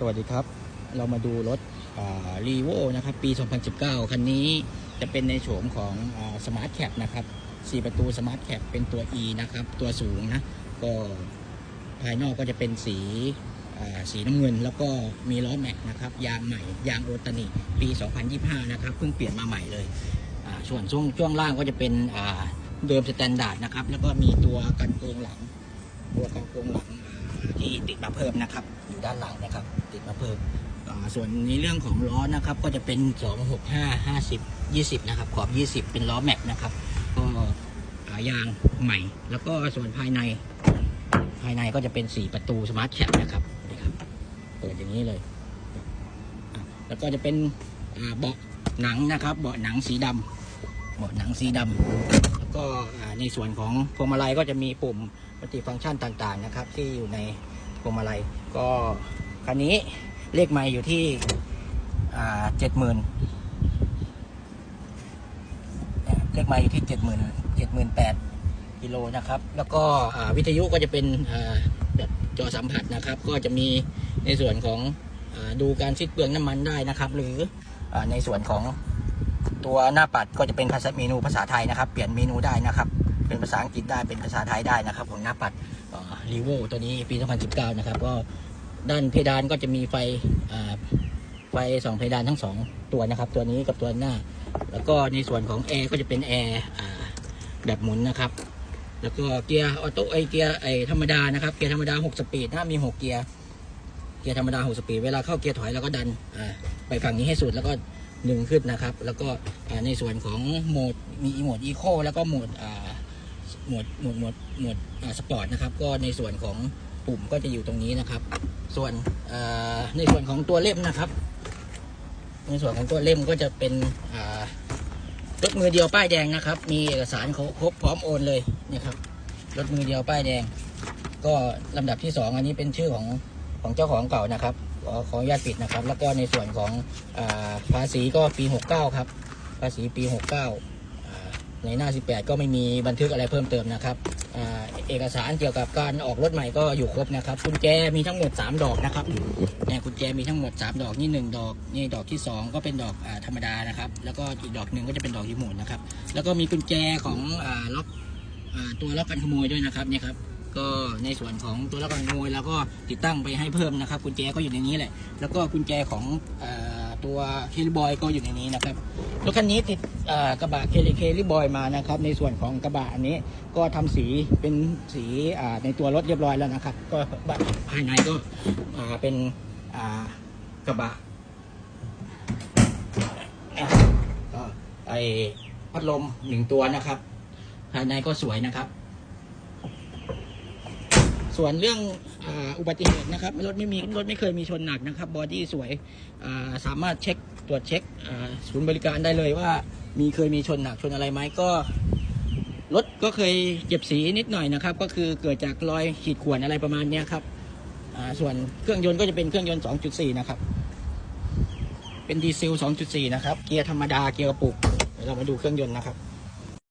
สวัสดีครับ เรามาดูรถรีโวนะครับ ปี 2019 คันนี้จะเป็นในโฉมของสมาร์ทแคปนะครับ 4 ประตูสมาร์ทแคปเป็นตัว E นะครับ ตัวสูงนะ ก็ภายนอกก็จะเป็นสีสีน้ำเงิน แล้วก็มีล้อแม็กนะครับ ยางใหม่ ยางโอตานิปี 2025 นะครับ เพิ่งเปลี่ยนมาใหม่เลย ส่วนช่วงช่วงล่างก็จะเป็นเดิมสแตนดาร์ดนะครับ แล้วก็มีตัวกันโกงหลัง ตัวกันโกงหลัง ที่ติดมาเพิ่มนะครับ อยู่ด้านหลังนะครับ ติดมาเพิ่มส่วนในเรื่องของล้อนะครับก็จะเป็น 265 50 20 นะครับ ขอบ 20 เป็นล้อแม็กนะครับ ก็อ่ายางใหม่ แล้วก็ส่วนภายใน ภายในก็จะเป็น 4 ประตูสมาร์ทแคปนะครับนี่ครับ เปิดอย่างนี้เลย แล้วก็จะเป็นเบาะหนังนะครับ เบาะหนังสีดำเบาะหนังสีดำแล้วก็ในส่วนของพวงมาลัยก็จะมีปุ่มปฏิฟังก์ชันต่างๆนะครับ ที่อยู่ใน วงมาลัย ก็คันนี้เลขไม้อยู่ที่เจ็ดหมื่นเลขไม้อยู่ที่เจ็ดหมื่นเจ็ดหมื่นแปดกิโลนะครับ แล้วก็วิทยุก็จะเป็นแบบจอสัมผัสนะครับ ก็จะมีในส่วนของอดูการสิ้นเปลืองน้ำมันได้นะครับ หรืออในส่วนของตัวหน้าปัดก็จะเป็นภาษาเมนูภาษาไทยนะครับ เปลี่ยนเมนูได้นะครับ เป็นภาษาอังกฤษได้เป็นภาษาไทยได้นะครับ ของหน้าปัด รีโวตัวนี้ปี 2019 นะครับ ก็ด้านเพดานก็จะมีไฟไฟสองเพดานทั้งสองตัวนะครับ ตัวนี้กับตัวหน้า แล้วก็ในส่วนของแอร์ก็จะเป็นแอร์แบบหมุนนะครับ แล้วก็เกียร์ออโต้ไอเกียร์ไอธรรมดานะครับ เกียร์ธรรมดา 6 สปีดนะมี 6 เกียร์ เกียร์ธรรมดา 6 สปีด เวลาเข้าเกียร์ถอยเราก็ดันไปฝั่งนี้ให้สุดแล้วก็ดึงขึ้นนะครับ แล้วก็ในส่วนของโหมดมีโหมดอีโคแล้วก็โหมดอ่า หมดโหมดโหมดโหมดสปอร์ตนะครับ ก็ในส่วนของปุ่มก็จะอยู่ตรงนี้นะครับ ส่วนในส่วนของตัวเล่มนะครับ ในส่วนของตัวเล่มก็จะเป็นรถมือเดียวป้ายแดงนะครับ มีเอกสารครบครบพร้อมโอนเลยนี่ครับรถมือเดียวป้ายแดง ก็ลำดับที่สองอันนี้เป็นชื่อของของเจ้าของเก่านะครับขอขออนุญาตปิดนะครับ แล้วก็ในส่วนของอภาษีก็ปี 69 ครับ ภาษีปี 69อ่า ในหน้า 18 ก็ไม่มีบันทึกอะไรเพิ่มเติมนะครับอ่าเอกสารเกี่ยวกับการออกรถใหม่ก็อยู่ครบนะครับกุญแจมีทั้งหมด 3 ดอกนะครับเนี่ยกุญแจมีทั้งหมด 3 ดอกนี่1ดอกนี่ดอกที่ 2 ก็เป็นดอกอาธรรมดานะครับ แล้วก็อีกดอกหนึ่งก็จะเป็นดอกรีมทนนะครับ แล้วก็มีกุญแจของอาล็อกอ่าตัวล็อกกันขโมยด้วยนะครับเนี่ยครับก็ในส่วนของตัวล็อกกันขโมยเราก็ติดตั้งไปให้เพิ่มนะครับกุญแจก็อยู่ในนี้แหละ แล้วก็กุญแจของอ ตัวเคลิบอยก็อยู่ในนี้นะครับรถคันนี้ติดกระบะเคลิเคลิบอยมานะครับ ในส่วนของกระบะอันนี้ก็ทำสีเป็นสีในตัวรถเรียบร้อยแล้วนะครับ ก็ภายในก็เป็นกระบะไอพัดลมหนึ่งตัวนะครับ ภายในก็สวยนะครับ ส่วนเรื่องอุบัติเหตุนะครับรถไม่มีรถไม่เคยมีชนหนักนะครับบอดี้สวยสามารถเช็คตรวจเช็คศูนย์บริการได้เลยว่ามีเคยมีชนหนักชนอะไรไหมก็รถก็เคยเจ็บสีนิดหน่อยนะครับ ก็คือเกิดจากรอยขีดข่วนอะไรประมาณนี้ครับส่วนเครื่องยนต์ก็จะเป็นเครื่องยนต์ 2.4 นะครับ เป็นดีเซล 2.4 นะครับ เกียร์ธรรมดาเกียร์กระปุกเดี๋ยวเรามาดูเครื่องยนต์นะครับ